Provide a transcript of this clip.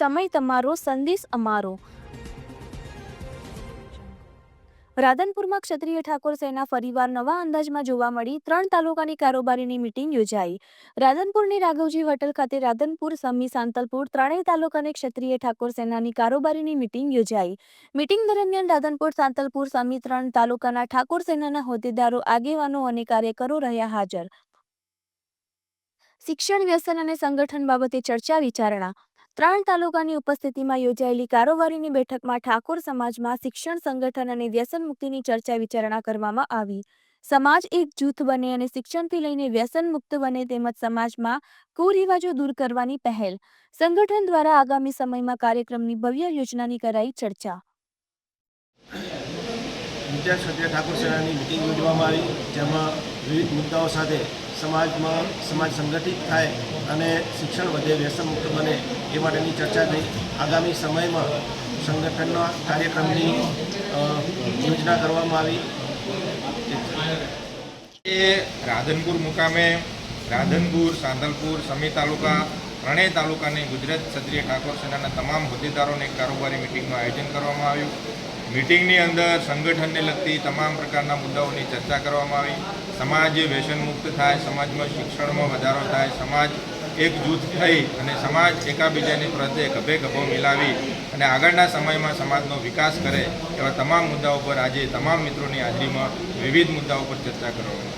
સમય તમારો સંદેશ અમારો. રાધનપુરમાં ક્ષત્રિય ઠાકોર સેના ફરીવાર નવા અંદાજમાં જોવા મળી. ત્રણ તાલુકાની કારોબારીની મિટિંગ યોજાઈ. રાધનપુરની રાઘવજી હોટલ ખાતે રાધનપુર, સમી, સાંતલપુર ત્રણેય તાલુકાની ક્ષત્રિય ઠાકોર સેનાની કારોબારીની મિટિંગ યોજાઈ. મિટિંગ દરમિયાન રાધનપુર, સાંતલપુર, સમી ત્રણ તાલુકાના ઠાકોર સેનાના હોદ્દેદારો, આગેવાનો અને કાર્યકરો રહ્યા હાજર. શિક્ષણ વ્યસન અને સંગઠન બાબતે ચર્ચા વિચારણા. ત્રણ તાલુકાની ઉપસ્થિતિમાં યોજાયેલી કારોબારીની બેઠકમાં ઠાકોર સમાજમાં શિક્ષણ સંગઠન અને વ્યસન મુક્તિની ચર્ચા વિચારણા કરવામાં આવી. સમાજ એક જૂથ બને અને શિક્ષણથી લઈને વ્યસન મુક્ત બને તેમજ સમાજમાં કુરિવાજો દૂર કરવાની પહેલ. સંગઠન દ્વારા આગામી સમયમાં કાર્યક્રમની ભવ્ય યોજનાની કરાઈ ચર્ચા. મિટિંગ યોજવામાં આવી, જેમાં વિવિધ મુદ્દાઓ સાથે સમાજમાં સમાજ સંગઠિત થાય અને શિક્ષણ વધે, વ્યસન મુક્ત બને એ માટેની ચર્ચા થઈ. આગામી સમયમાં સંગઠનના કાર્યક્રમની યોજના કરવામાં આવી. એ રાધનપુર મુકામે રાધનપુર સાંતલપુર સમી તાલુકા ત્રણેય તાલુકાની ગુજરાત ક્ષત્રિય ઠાકોર સેનાના તમામ હોદ્દેદારોને એક કારોબારી મિટિંગનું આયોજન કરવામાં આવ્યું. મિટિંગની અંદર સંગઠનને લગતી તમામ પ્રકારના મુદ્દાઓની ચર્ચા કરવામાં આવી. સમાજ વ્યસનમુક્ત થાય, સમાજમાં શિક્ષણમાં વધારો થાય, સમાજ એક જૂથ થઈ અને સમાજ એકાબીજાની પ્રત્યે ગભે ગભો મિલાવી અને આગળના સમયમાં સમાજનો વિકાસ કરે એવા તમામ મુદ્દાઓ પર આજે તમામ મિત્રોની હાજરીમાં વિવિધ મુદ્દાઓ પર ચર્ચા કરવામાં